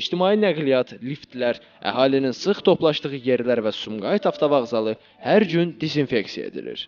İctimai nəqliyyat, liftlər, əhalinin sıx toplaşdığı yerlər və Sumqayıt avtovağzalı hər gün dezinfeksiya edilir.